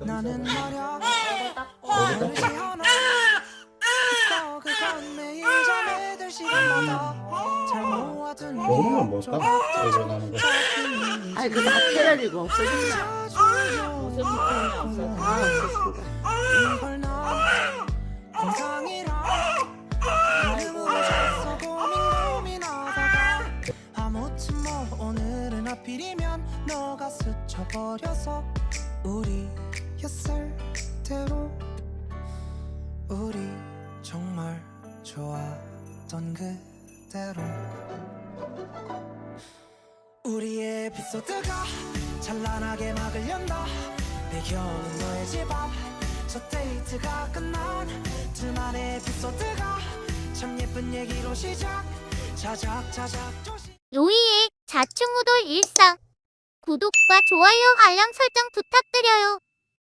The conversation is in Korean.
나는 말야 모르지 않아 있어 그건 매일 잠에 들 시간마다 잘 모아둔 먹는 건 뭘까? 이거 나는 거. 아이 그거 다 테러리고 없어졌어. 자주 없어졌어. 없어. 다 없었어. 이걸 나 건강이라 이름으로 줬어 고민 고민하다가 아무튼 뭐 오늘은 하필이면 너가 스쳐버려서 우리 정말 좋았던 그대로. 우리의 에피소드가 찬란하게 막을 연다. 배경은 너의 집 앞 첫 데이트가 끝난 둘만의 에피소드가 참 예쁜 얘기로 시작. 자작자작 조심. 로이의 자충우돌 일상. 구독과 좋아요 알람 설정 부탁드려요.